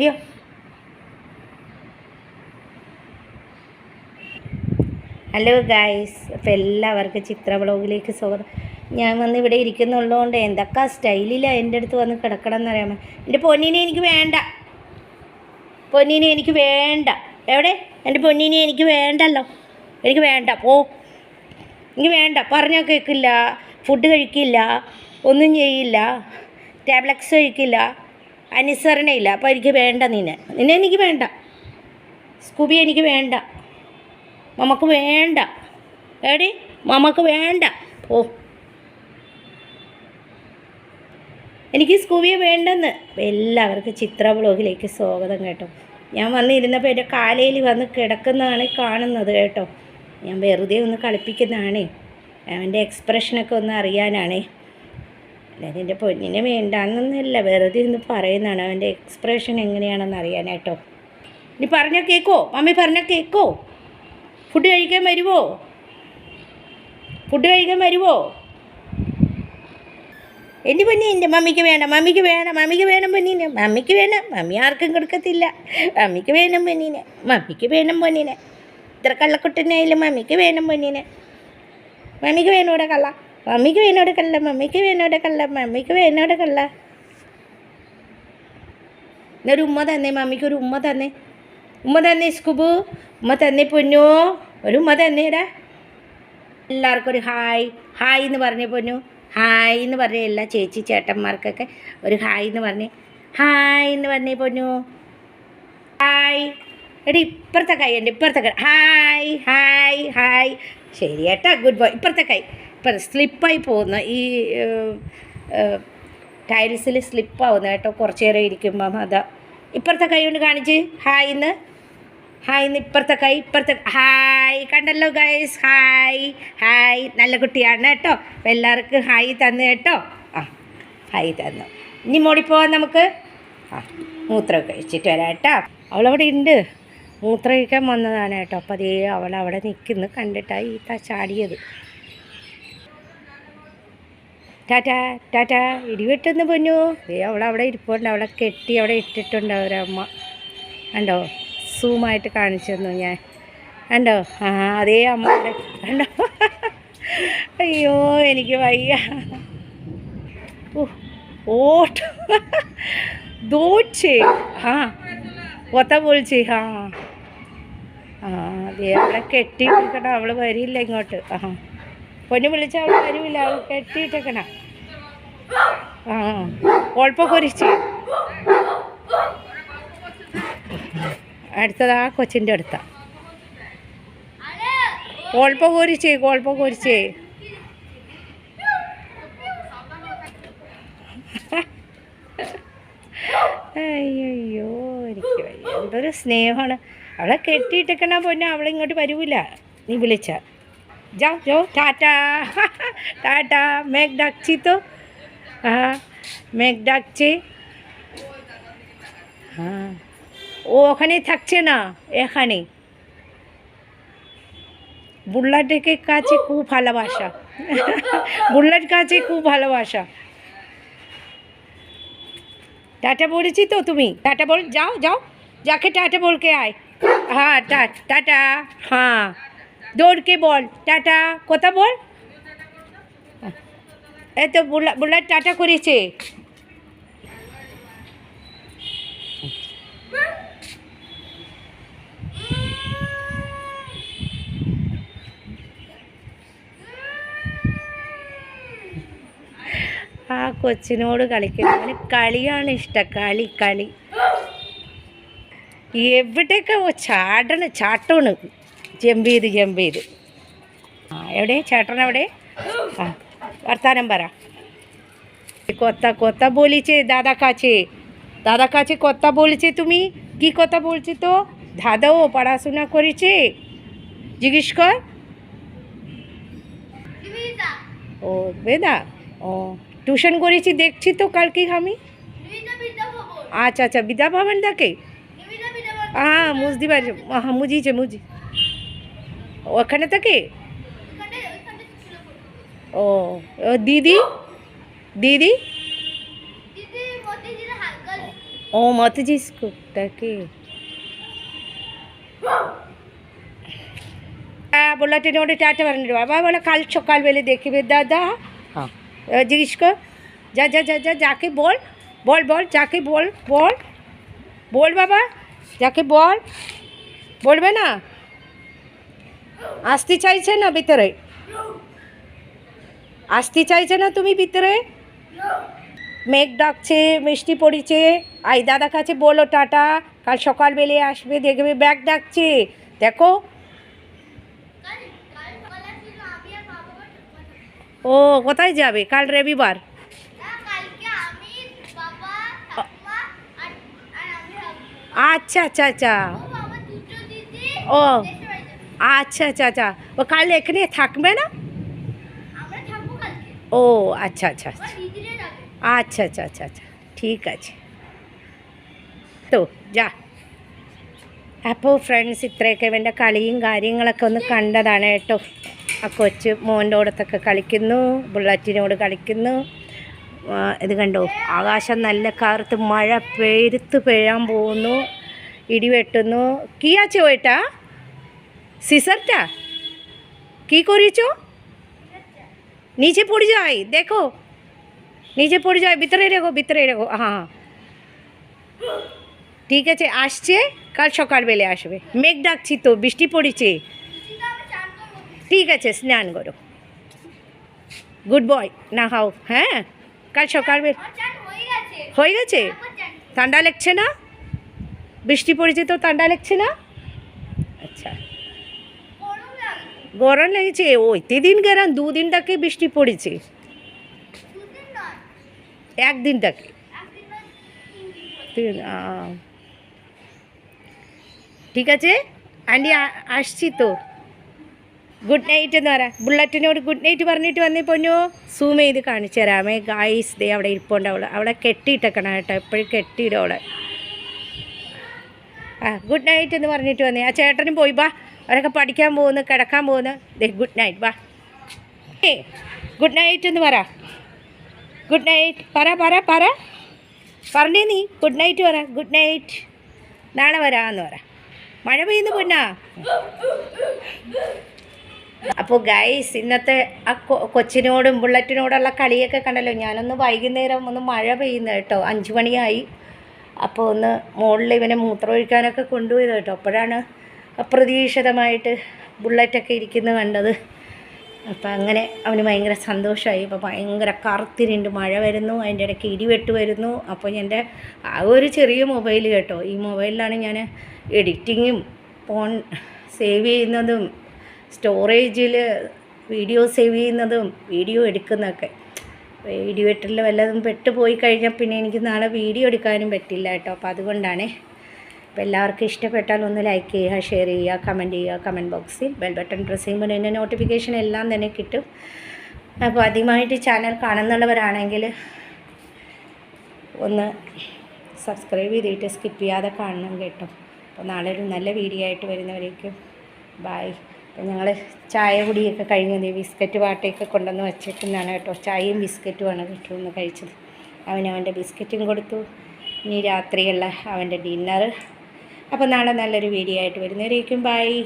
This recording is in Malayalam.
അയ്യോ. ഹലോ ഗായ്സ് അപ്പോൾ എല്ലാവർക്കും ചിത്ര ബ്ലോഗിലേക്ക് സ്വാഗതം. ഞാൻ വന്ന് ഇവിടെ ഇരിക്കുന്നുള്ളതുകൊണ്ട് എന്തൊക്കെ സ്റ്റൈലിലാണ് എന്റെ അടുത്ത് വന്ന് കിടക്കണം എന്നറിയാമോ എന്റെ പൊന്നിനെ എനിക്ക് വേണ്ട. പൊന്നിനെ എനിക്ക് വേണ്ട. എവിടെ? എന്റെ പൊന്നിനെ എനിക്ക് വേണ്ടല്ലോ. എനിക്ക് വേണ്ട. പോ. എനിക്ക് വേണ്ട. പറഞ്ഞാൽ കേൾക്കില്ല ഫുഡ് കഴിക്കില്ല. ഒന്നും ചെയ്യില്ല. ടാബ്ലറ്റ്സ് കഴിക്കില്ല. അനുസരണയില്ല. അപ്പോൾ എനിക്ക് വേണ്ട നിന്നെ. നിന്നെ എനിക്ക് വേണ്ട. സ്കൂബി എനിക്ക് വേണ്ട. മമ്മക്ക് വേണ്ട. എടി മമ്മക്ക് വേണ്ട. ഓ. എനിക്ക് സ്കൂബിയെ വേണ്ടെന്ന്. എല്ലാവർക്കും ചിത്ര ബ്ലോഗിലേക്ക് സ്വാഗതം കേട്ടോ. ഞാൻ വന്നിരുന്നപ്പോൾ എന്റെ കാലയിൽ വന്ന് കിടക്കുന്നതാണ് കാണുന്നത് കേട്ടോ. ഞാൻ വെറുതെ ഒന്ന് കളിപ്പിക്കുന്നതാണേ. അവന്റെ എക്സ്പ്രഷനൊക്കെ ഒന്ന് അറിയാനാണേ. എന്റെ പൊന്നിനെ വേണ്ടാന്നൊന്നുമല്ല. വെറുതെ ഒന്ന് പറയുന്നതാണ്. അവന്റെ എക്സ്പ്രഷൻ എങ്ങനെയാണെന്ന് അറിയാനായിട്ടോ. നീ പറഞ്ഞാൽ കേൾക്കോ മമ്മി പറഞ്ഞാൽ കേൾക്കോ ഫുഡ് കഴിക്കാൻ വരുമോ ഫുഡ് കഴിക്കാൻ വരുമോ എന്റെ പൊന്നി എന്റെ മമ്മിക്ക് വേണം മമ്മിക്ക് വേണം മമ്മിക്ക് വേണം പൊന്നിനെ. മമ്മിക്ക് വേണം മമ്മി ആർക്കും കൊടുക്കത്തില്ല. മമ്മിക്ക് വേണം പൊന്നിനെ. മമ്മിക്ക് വേണം പൊന്നിനെ. ഇത്ര കള്ളക്കുട്ടനായാലും മമ്മിക്ക് വേണം പൊന്നിനെ. മമ്മിക്ക് വേണം ഇവിടെ കള്ള? മമ്മിക്ക് വേണോടെ കള്ള മമ്മിക്ക് വേണോടെ കള്ള മമ്മിക്ക് വേണോടെ കള്ള. എന്നൊരു ഉമ്മ തന്നെ മമ്മിക്ക് ഒരു ഉമ്മ തന്നെ. ഉമ്മ തന്നെ സ്കുബു ഉമ്മ തന്നെ പൊന്നു. ഒരു ഉമ്മ തന്നേടാ. എല്ലാവർക്കും ഒരു ഹായ്. ഹായ് എന്ന് പറഞ്ഞ പൊന്നു. ഹായ് എന്ന് പറഞ്ഞ എല്ലാ ചേച്ചി ചേട്ടന്മാർക്കൊക്കെ ഒരു ഹായ് എന്ന് പറഞ്ഞ്. ഹായ് എന്ന് പറഞ്ഞേ പൊന്നു. ഹായ്. എടി ഇപ്പുറത്തെ കൈ ഉണ്ട് ഇപ്പുറത്തെ കൈ. Hi hi hi. ശരി ഏട്ടാ ഗുഡ് ബോയ്. ഇപ്പുറത്തെ കൈ. സ്ലിപ്പായി പോകുന്ന ഈ ടൈൽസിൽ സ്ലിപ്പാവുന്ന കേട്ടോ കുറച്ച് നേരം ഇരിക്കുമ്പം അതാ. ഇപ്പുറത്തെ കൈ കൊണ്ട് കാണിച്ച്. ഹായ് എന്ന് ഹായ് എന്ന് ഇപ്പുറത്തെ കൈ ഇപ്പുറത്തെ ഹായ് കണ്ടല്ലോ ഗൈസ് ഹായ് ഹായ് നല്ല കുട്ടിയാണ് കേട്ടോ. അപ്പം എല്ലാവർക്കും ഹായ് തന്നു കേട്ടോ. ആ ഹായ് തന്നു. ഇനി മോടിപ്പോവാൻ നമുക്ക്. ആ മൂത്രം കഴിച്ചിട്ട് വരാം കേട്ടോ. അവളവിടെ ഉണ്ട്. മൂത്രം കഴിക്കാൻ വന്നതാണ് കേട്ടോ. അപ്പോൾ അതേ അവൾ അവിടെ നിൽക്കുന്നു കണ്ടിട്ടാണ് ഈ ചാടിയത്. ടാറ്റാ ടാറ്റാ ഇടിവെട്ടൊന്ന് പൊന്നു. അവളവിടെ ഇരിപ്പുണ്ട്. അവളെ കെട്ടി അവിടെ ഇട്ടിട്ടുണ്ട് അവരമ്മ കണ്ടോ? സൂമായിട്ട് കാണിച്ചു തന്നു ഞാൻ. കണ്ടോ? ആ അതേ അമ്മ കണ്ടോ? അയ്യോ എനിക്ക് വയ്യ. ഓട്ട്. ദോച്ചേ ആ ഒത്ത പൊളിച്ച് ആ. ആ അതേ അവളെ കെട്ടിയിട്ടേക്കണം? അവൾ വരില്ല ഇങ്ങോട്ട്. ആ പൊന്നു വിളിച്ചാൽ അവൾ വരുമില്ല അവൾ കെട്ടിയിട്ടേക്കണം? ആ ഒഴപ്പ കുരിച്ച് അടുത്തത് ആ കൊച്ചിൻ്റെ അടുത്ത കോൾപ്പ കോരിച്ചേ കോൾപ്പ കോരിച്ചേ അയ്യോ എനിക്ക് വയ്യ എന്തൊരു സ്നേഹമാണ് അവളെ കെട്ടിയിട്ടേക്കണ പൊന്നെ അവളിങ്ങോട്ട് വരൂല നീ വിളിച്ച যাও যাও টাটা টাটা মেঘ ডাকছি তো হ্যাঁ মেঘ ডাকছে। হ্যাঁ। ও ওখানে থাকছে না, এখানে। বুল্লাটের কাছে খুব ভালোবাসা। বুল্লার কাছে খুব ভালোবাসা। টাটা বলেছি তো তুমি? টাটা বল, যাও যাও। যাকে টাটা বলকে আয়। হ্যাঁ টাটা। হ্যাঁ। দৌড়কে বল। টাটা। কথা বল। এই তো বুলা বুলাট টাটা করেছে ആ കൊച്ചിനോട് കളിക്കുന്നത് അവന് കളിയാണ് ഇഷ്ടം കളി കളി എവിടെയൊക്കെ ഓ ചാടണ് ചാട്ടമാണ് ജമ്പ് ചെയ്ത് ജമ്പ് ചെയ്ത് ആ എവിടെ ചേട്ടൻ എവിടെ ആ വർത്താനം പറ কথা কথা বলেছে দাদা কাছে দাদা কাছে কথা বলেছে তুমি কি কথা বলছে তো দাদাও পড়াশোনা করেছে জিজ্ঞেস কর ও বেদা ও টিউশন করেছি দেখছি তো কালকে আমি আচ্ছা আচ্ছা বিদ্যা ভবন থাকে হ্যাঁ মুজদিবার হ্যাঁ মুজিছে মুজি ওখানে থাকে ও দিদি? দিদি? ও মতে মতজি স্কুপটাকে আসতে চাইছে না ভিতরে? আসতে চাইছে না তুমি ভিতরে? মেঘ ডাকছে, মিষ্টি পড়েছে। আই, দাদা কাছে বলো, টাটা। কাল সকালবেলে আসবে, দেখবে, ব্যাগ ডাকছে। দেখো। ও, কোথায় যাবে? কাল রবিবার? আচ্ছা আচ্ছা আচ্ছা। ও আচ্ছা আচ্ছা আচ্ছা। ও, কাল এখানে থাকবে না? ও আচ্ছা আচ্ছা আচ্ছা আচ্ছা আচ্ছা আচ্ছা আচ্ছা ঠিক আছে তো ജാ അപ്പോൾ ഫ്രണ്ട്സ് ഇത്രയൊക്കെ ഇവൻ്റെ കളിയും കാര്യങ്ങളൊക്കെ ഒന്ന് കണ്ടതാണ് കേട്ടോ ആ കൊച്ച് മോൻ്റെ കൂടത്തൊക്കെ കളിക്കുന്നു ബുള്ളറ്റിനോട് കളിക്കുന്നു ആ, ഇത് കണ്ടോ ആകാശം നല്ല കറുത്ത് മഴ പെരുത്ത് പെയ്യാൻ പോകുന്നു ഇടി വെട്ടുന്നു കിയാ ചോട്ടാ সিসারটা কি করেছো নিচে পড়ে যায় দেখো নিচে পড়ে যায় ভিতরে রেখো ভিতরে রেখো হ্যাঁ ঠিক আছে আসছে কাল সকালবেলে আসবে মেঘ ডাকছি তো বৃষ্টি পড়েছে ঠিক আছে স্নান করো গুড বয় না হাও হ্যাঁ কাল সকালবেলা হয়ে গেছে ঠান্ডা লাগছে না বৃষ্টি পড়েছে তো ঠান্ডা লাগছে না গরম লেগেছে ওইতে দিন গেলাম দুদিন তাকে বৃষ্টি পড়েছে একদিন তাকে তিন- আহ। ঠিক আছে ആൻറ്റി അഷിച്ചു ഗുഡ് നൈറ്റ് എന്ന് പറ ബുള്ളറ്റിനോട് ഗുഡ് നൈറ്റ് പറഞ്ഞിട്ട് വന്നേ പൊന്നു സൂം ചെയ്ത് കാണിച്ചു തരാമേ ഗായ്സ് ദേ അവിടെ ഇരിപ്പുണ്ട് അവള് അവിടെ കെട്ടിയിട്ടേക്കണം കേട്ടോ എപ്പോഴും കെട്ടിയിടും അവളെ ആ ഗുഡ് നൈറ്റ് എന്ന് പറഞ്ഞിട്ട് വന്നേ ആ ചേട്ടനും പോയി ബാ അവരൊക്കെ പഠിക്കാൻ പോകുന്നു കിടക്കാൻ പോകുന്നു. ഗുഡ് നൈറ്റ് വാ. ഏ ഗുഡ് നൈറ്റ് എന്ന് പറ. ഗുഡ് നൈറ്റ് പറ പറ പറ. പറഞ്ഞേ നീ. ഗുഡ് നൈറ്റ് പറ. ഗുഡ് നൈറ്റ് നാളെ വരാമെന്ന് പറ. മഴ പെയ്യുന്നു പൊന്നാ. അപ്പോൾ ഗൈസ് ഇന്നത്തെ ആ കൊച്ചിനോടും ബുള്ളറ്റിനോടുള്ള കളിയൊക്കെ കണ്ടല്ലോ. ഞാനൊന്ന് വൈകുന്നേരം ഒന്ന് മഴ പെയ്യുന്നത് കേട്ടോ. അഞ്ച് മണിയായി. അപ്പോൾ ഒന്ന് മുകളിൽ ഇവനെ മൂത്രമൊഴിക്കാനൊക്കെ കൊണ്ടുപോയത് കേട്ടോ. അപ്പോഴാണ് അപ്രതീക്ഷിതമായിട്ട് ബുള്ളറ്റൊക്കെ ഇരിക്കുന്നത് കണ്ടത്. അപ്പം അങ്ങനെ അവന് ഭയങ്കര സന്തോഷമായി അപ്പോൾ ഭയങ്കര കറുത്തിരുണ്ട് മഴ വരുന്നു അതിന്റെ ഇടയ്ക്ക് ഇടിവെട്ട് വരുന്നു. അപ്പോൾ എന്റെ ആ ഒരു ചെറിയ മൊബൈൽ കേട്ടോ. ഈ മൊബൈലിലാണ് ഞാൻ എഡിറ്റിങ്ങും ഫോൺ സേവ് ചെയ്യുന്നതും സ്റ്റോറേജിൽ വീഡിയോ സേവ് ചെയ്യുന്നതും വീഡിയോ എടുക്കുന്നതൊക്കെ. വീഡിയോ വെട്ടിൽ വല്ലതും പെട്ടുപോയി കഴിഞ്ഞാൽ പിന്നെ എനിക്ക് നാളെ വീഡിയോ എടുക്കാനും പറ്റില്ല കേട്ടോ. അപ്പോൾ അതുകൊണ്ടാണ് അപ്പോൾ എല്ലാവർക്കും ഇഷ്ടപ്പെട്ടാൽ ഒന്ന് ലൈക്ക് ചെയ്യുക ഷെയർ ചെയ്യുക കമന്റ് ചെയ്യുക കമന്റ് ബോക്സിൽ ബെൽ ബട്ടൺ പ്രസ് ചെയ്യുമ്പോൾ എന്റെ നോട്ടിഫിക്കേഷൻ എല്ലാം തന്നെ കിട്ടും. അപ്പോൾ ആദ്യമായിട്ട് ചാനൽ കാണുന്നുള്ളവരാണെങ്കിൽ ഒന്ന് സബ്സ്ക്രൈബ് ചെയ്തിട്ട് സ്കിപ്പ് ചെയ്യാതെ കാണണം കേട്ടോ. അപ്പോൾ നാളെ ഒരു നല്ല വീഡിയോ ആയിട്ട് വരുന്നവരേക്കും. ബായ് അപ്പോൾ ഞങ്ങൾ ചായ കുടിയൊക്കെ കഴിഞ്ഞത് ബിസ്ക്കറ്റ് പാട്ടയൊക്കെ കൊണ്ടുവന്ന് വച്ചേക്കുന്നതാണ് കേട്ടോ. ചായയും ബിസ്ക്കറ്റുമാണ് കേട്ടോ ഒന്ന് കഴിച്ചത്. അവനവന്റെ ബിസ്ക്കറ്റും കൊടുത്തു. ഇനി രാത്രിയുള്ള അവന്റെ ഡിന്നർ അപ്പോൾ നാളെ നല്ലൊരു വീഡിയോ ആയിട്ട് വരുന്നവരേക്കും ബായ്